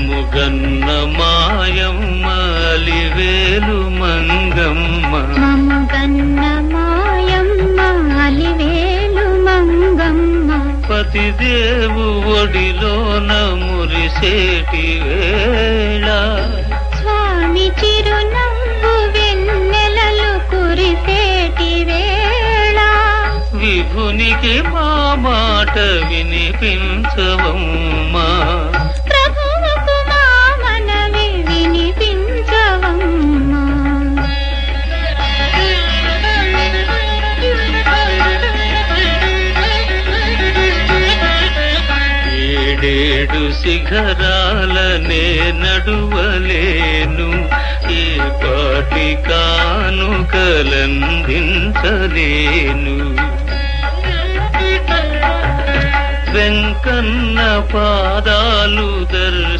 మముగన్న మాయమ్మ అలివేలు మంగమ్మ మముగన్న మాయమ్మ అలివేలు మంగమ్మ పతిదేవు ఒడిలోన మురిసేటి వేళ స్వామి చిరునవ్వు వెన్నెలలు కురిసేటి వేళ విభునికి మా మాట వినిపించవమ్మా. ఏడేడు శిఖరాలనే నడువలేను. ఏ పాటి కానుకలందించలేను. వెంకన్న పాదాలు దర్శ